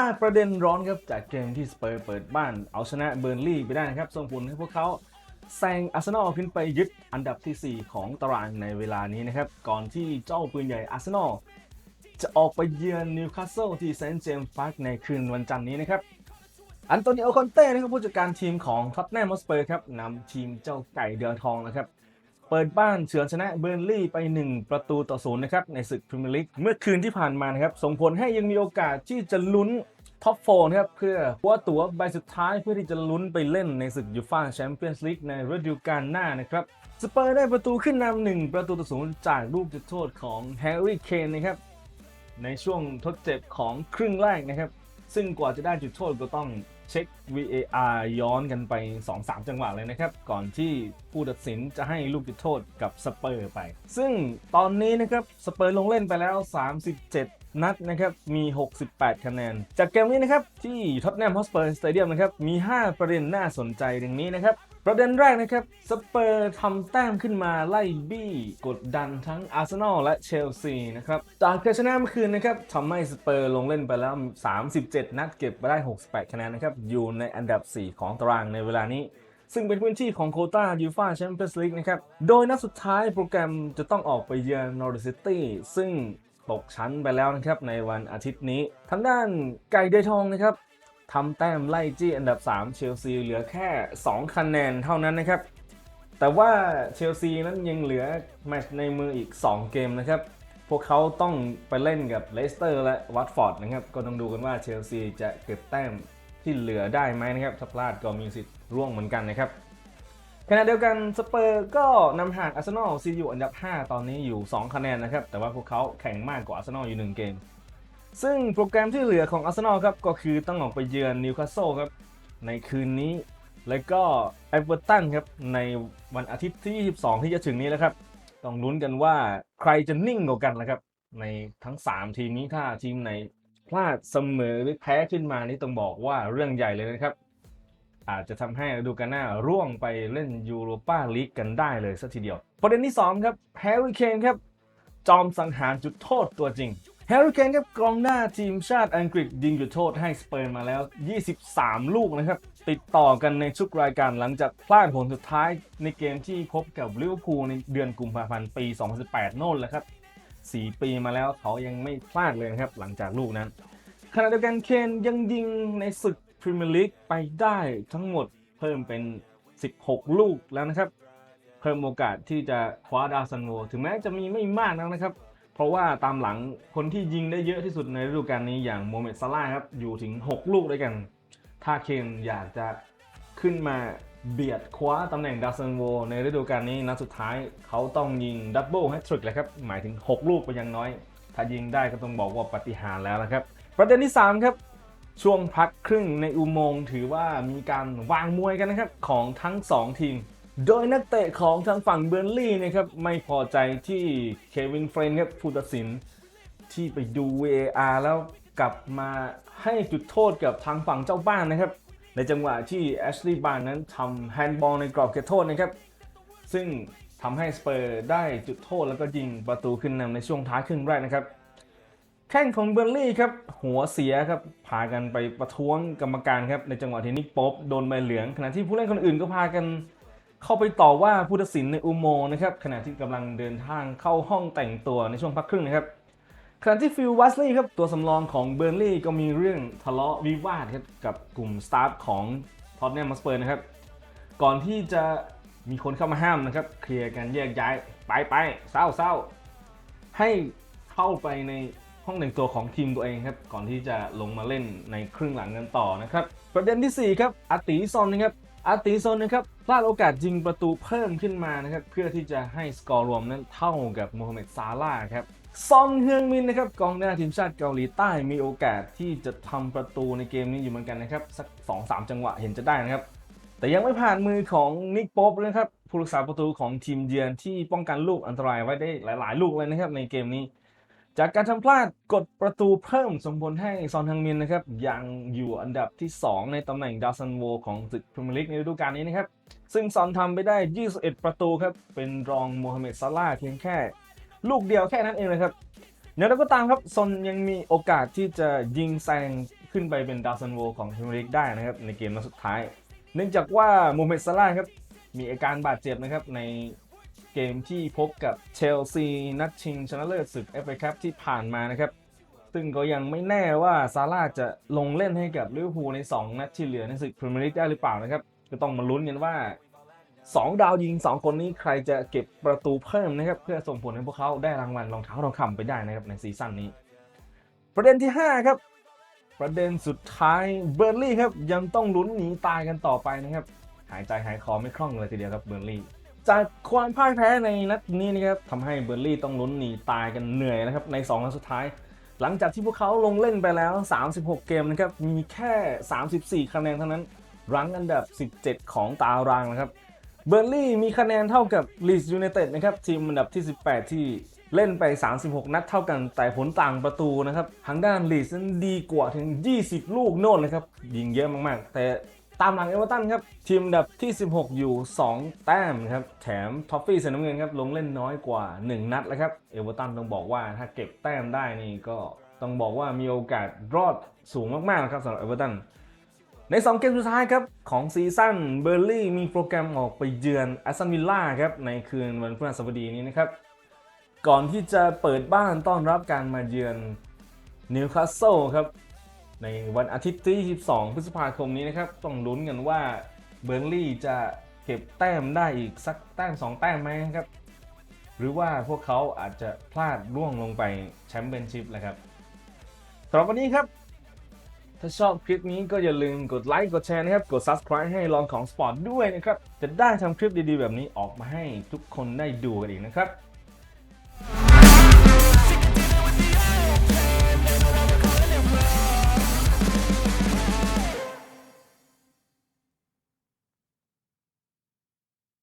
5 ประเด็นร้อนครับจากเกมที่สเปอร์เปิดบ้านเอาชนะเบอร์ลี่ไปได้นะครับส่งผลให้พวกเขาแซงอาร์เซนอลขึ้นไปยึดอันดับทีสี่ 4 ของตารางในเวลานี้นะครับ ก่อนที่เจ้าปืนใหญ่อาร์เซนอลจะออกไปเยือนนิวคาสเซิลที่เซนต์เจมส์พาร์คในคืนวันจันทร์นี้นะครับ อันโตนิโอคอนเต้นะครับผู้จัดการทีมของท็อตแนมอสเปอร์ครับนำทีมเจ้าไก่เดือทองนะครับ เปิดบ้านเฉือนชนะเบอร์นลี่ไป 1 ประตูต่อศูนย์นะครับในศึกพรีเมียร์ลีกเมื่อคืนที่ผ่านมานะครับส่งผลให้ยังมีโอกาสที่จะลุ้นท็อปโฟนะครับเพื่อคว้าตั๋วใบสุดท้ายเพื่อที่จะลุ้นไปเล่นในศึกยูฟ่าแชมเปี้ยนส์ลีกในฤดูกาลหน้านะครับสเปอร์ได้ประตูขึ้นนำหนึ่งประตูต่อศูนย์จากลูกจุดโทษของแฮร์รี่เคนนะครับในช่วงทดเจ็บของครึ่งแรกนะครับ ซึ่งกว่าจะได้จุดโทษก็ต้อง เช็ค VAR ย้อนกันไป 2-3 จังหวะเลยนะครับ ก่อนที่ผู้ตัดสินจะให้ลูกจุดโทษกับสเปอร์ไป ซึ่งตอนนี้นะครับสเปอร์ลงเล่นไปแล้ว 37นัดนะครับมี 68 คะแนน จากเกมนี้นะครับที่ท็อตแนมฮอสเปอร์สเตเดียมนะครับมี 5 ประเด็นน่าสนใจดังนี้นะครับ ประเด็นแรกนะครับสเปอร์ทำแต้มขึ้นมาไล่บี้กดดันทั้งอาร์เซนอลและเชลซีนะครับจากการชนะเมื่อคืนนะครับทำให้สเปอร์ลงเล่นไปแล้ว 37 นัดเก็บไปได้ 68 คะแนนนะครับอยู่ในอันดับ 4 ของตารางในเวลานี้ ซึ่งเป็นพื้นที่ของโคต้ายูฟาแชมเปี้ยนส์ลีกนะครับโดยนัดสุดท้ายโปรแกรมจะต้องออกไปเยือนนอริซิตี้ซึ่งตกชั้นไปแล้วนะครับในวันอาทิตย์นี้ทางด้านไก่เดทองนะครับ ทำแต้มไล่จี้อันดับ 3 เชลซีเหลือแค่ 2 คะแนนเท่านั้นนะครับ แต่ว่าเชลซีนั้นยังเหลือแมตช์ในมืออีก 2 เกมนะครับ พวกเขาต้องไปเล่นกับเลสเตอร์และวัตฟอร์ดนะครับ ก็ต้องดูกันว่าเชลซีจะเก็บแต้มที่เหลือได้ไหมนะครับ ถ้าพลาดก็มีสิทธิ์ร่วงเหมือนกันนะครับขณะเดียวกันสเปอร์ก็นำห่างอาร์เซนอลซีอยู่อันดับ 5 ตอนนี้อยู่ 2 คะแนนนะครับ แต่ว่าพวกเขาแข่งมากกว่าอาร์เซนอลอยู่ 1 เกม ซึ่งโปรแกรมที่เหลือของอาร์เซนอลครับก็คือต้องออกไปเยือนนิวคาสเซิลครับในคืนนี้ แล้วก็เอเวอร์ตันครับในวันอาทิตย์ที่ 22 ที่จะถึงนี้แล้วครับต้องลุ้นกันว่าใครจะนิ่งกว่ากันนะครับ ในทั้ง 3 ทีมนี้ถ้าทีมไหนพลาดเสมอหรือแพ้ขึ้นมานี่ต้องบอกว่าเรื่องใหญ่เลยนะครับ อาจจะทำให้ฤดูกาลหน้าร่วงไปเล่นยูโรปาลีกกันได้เลยสักทีเดียว ประเด็นที่ 2 ครับแฮร์รี่เคนครับจอมสังหารจุดโทษตัวจริง แฮร์รี่เคนครับกองหน้าทีมชาติอังกฤษยิงจุดโทษให้สเปอร์มาแล้ว 23 ลูกนะครับ ติดต่อกันในชุกรายการหลังจากพลาดผลสุดท้ายในเกมที่พบกับลิเวอร์พูลในเดือนกุมภาพันธ์ปี 2018 โน่นแหละครับ 4 ปีมาแล้วเขายังไม่พลาดเลยนะครับ หลังจากลูกนั้น ขณะเดียวกันเคนยังยิงในศึกพรีเมียร์ลีกไปได้ทั้งหมดเพิ่มเป็น 16 ลูกแล้วนะครับ เพิ่มโอกาสที่จะคว้าดาวซันโวถึงแม้จะมีไม่มากนักนะครับ เพราะว่าตามหลังคนที่ยิงได้เยอะที่สุดในฤดูกาลนี้อย่างโมเมดซาร่าครับอยู่ถึง 6 ลูกด้วยกัน ถ้าเคนอยากจะขึ้นมาเบียดคว้าตำแหน่งดาวซันโวในฤดูกาลนี้นัดสุดท้ายเขาต้องยิงดับเบิลแฮตทริกเลยครับ หมายถึง 6 ลูกไปอยังน้อย ถ้ายิงได้ก็ต้องบอกว่าปฏิหารแล้วนะครับ ประเด็นที่ 3 ครับ ช่วงพักครึ่งในอุโมงค์ถือว่ามีการวางมวยกันนะครับ ของทั้ง 2 ทีม โดยนักเตะของทางฝั่งเบอร์นลี่นะครับไม่พอใจที่เควินเฟรนครับผู้ตัดสินที่ไปดู VAR แล้วกลับมาให้จุดโทษกับทางฝั่งเจ้าบ้านนะครับ ในจังหวะที่แอชลีย์บาร์นั้นทำแฮนด์บอลในกรอบเขตโทษนะครับ ซึ่งทำให้สเปอร์ได้จุดโทษแล้วก็ยิงประตูขึ้นนำในช่วงท้ายครึ่งแรกนะครับ แข้งของเบอร์นลี่ครับหัวเสียครับพากันไปประท้วงกรรมการครับในจังหวะที่นิกป๊อปโดนใบเหลือง ขณะที่ผู้เล่นคนอื่นก็พากัน เข้าไปต่อว่าผู้ตัดสินในอุโมงค์นะครับขณะที่กำลังเดินทางเข้าห้องแต่งตัวในช่วงพักครึ่งนะครับขณะที่ฟิลวัสลีย์ครับตัวสำรองของเบอร์นลี่ก็มีเรื่องทะเลาะวิวาทครับกับกลุ่มสตาฟของท็อตแนมมัสเปอร์นะครับ ก่อนที่จะมีคนเข้ามาห้ามนะครับ เคลียร์กันแยกย้ายไปไปเศร้าเศร้าให้เข้าไปในห้องแต่งตัวของทีมตัวเองครับ ก่อนที่จะลงมาเล่นในครึ่งหลังกันต่อนะครับ ประเด็นทีสี่4 ครับอาติซอนนะครับ อาติซนนะครับพลาดโอกาสยิงประตูเพิ่มขึ้นมานะครับเพื่อที่จะให้สกอร์รวมนั้นเท่ากับโมฮัมเหม็ดซาลาห์ครับซอนเฮืองมินนะครับกองหน้าทีมชาติเกาหลีใต้มีโอกาสที่จะทำประตูในเกมนี้อยู่เหมือนกันนะครับสัก2-3 จังหวะเห็นจะได้นะครับ แต่ยังไม่ผ่านมือของนิกโป๊ปนะครับผู้รักษาประตูของทีมเยือนที่ป้องกันลูกอันตรายไว้ได้หลาย ๆ ลูกเลยนะครับในเกมนี้ จากการทำพลาดกดประตูเพิ่มส่งผลให้ซอนทังมินนะครับยังอยู่อันดับที่ 2 ในตำแหน่งดาวซันโวของศึกพรีเมียร์ลีกในฤดูกาลนี้นะครับ ซึ่งซอนทำไปได้ 21 ประตูครับ เป็นรองโมฮัมเหม็ดซาลาห์เพียงแค่ ลูกเดียวแค่นั้นเองเลยครับอย่างไรก็ตามครับซอนยังมีโอกาสที่จะยิงแซงขึ้นไปเป็นดาวซันโวของพรีเมียร์ลีกได้นะครับในเกมนัดสุดท้าย เนื่องจากว่าโมฮัมเหม็ดซาร่าห์ครับมีอาการบาดเจ็บนะครับใน เกมที่พบกับเชลซีนัดชิงชนะเลิศศึก FA Cup ที่ผ่านมานะครับ ซึ่งก็ยังไม่แน่ว่าซาร่าจะลงเล่นให้กับลิเวอร์พูลใน 2 นัดที่เหลือในศึกพรีเมียร์ลีกได้หรือเปล่านะครับ ก็ต้องมาลุ้นกันว่า 2 ดาวยิง 2 คนนี้ใครจะเก็บประตูเพิ่มนะครับ เพื่อส่งผลให้พวกเขาได้รางวัลรองเท้าทองคำไปได้นะครับในซีซั่นนี้ ประเด็นที่ 5 ครับ ประเด็นสุดท้ายเบอร์ลี่ครับยังต้องลุ้นหนีตายกันต่อไปนะครับหายใจหายคอไม่คล่องเลยทีเดียวครับเบอร์ลี่ จากความพ่ายแพ้ในนัดนี้นะครับทำให้เบอร์ลี่ต้องลุ้นหนีตายกันเหนื่อยนะครับใน2นัดสุดท้าย หลังจากที่พวกเขาลงเล่นไปแล้ว 36 เกมนะครับมีแค่ 34 คะแนนเท่านั้น รั้งอันดับ 17 ของตารางนะครับเบอร์ลี่มีคะแนนเท่ากับลีสยูไนเต็ดนะครับทีมอันดับที่ 18 ที่เล่นไป 36 นัดเท่ากันแต่ผลต่างประตูนะครับทางด้านลีสนั้นดีกว่าถึง 20 ลูกโน่นเลยครับยิงเยอะมากๆ แต่ ตามหลังเอเวอร์ตันครับ ทีมดับที่ 16 อยู่ 2 แต้มครับ แถมท็อฟฟี่เซนน้ำเงินครับ ลงเล่นน้อยกว่า 1 นัดแล้วครับ เอเวอร์ตันต้องบอกว่าถ้าเก็บแต้มได้นี่ก็ต้องบอกว่ามีโอกาสรอดสูงมากๆนะครับสำหรับเอเวอร์ตันใน 2 เกมสุดท้ายครับ ของซีซั่นเบอร์ลี่มีโปรแกรมออกไปเยือนแอสตันวิลล่าครับ ในคืนวันพฤหัสบดีนี้นะครับ ก่อนที่จะเปิดบ้านต้อนรับการมาเยือนนิวคาสเซิลครับ ในวันอาทิตย์ที่ 22 พฤษภาคมนี้นะครับ ต้องลุ้นกันว่าเบอร์ลี่จะเก็บแต้มได้อีกสักแต้ม 2 แต้มไหมครับ หรือว่าพวกเขาอาจจะพลาดร่วงลงไปแชมเปี้ยนชิพแหละครับสำหรับวันนี้ครับ ถ้าชอบคลิปนี้ก็อย่าลืมกดไลค์กดแชร์นะครับ กด subscribe ให้ลองของสปอร์ตด้วยนะครับ จะได้ทำคลิปดีๆ แบบนี้ออกมาให้ทุกคนได้ดูกันอีกนะครับ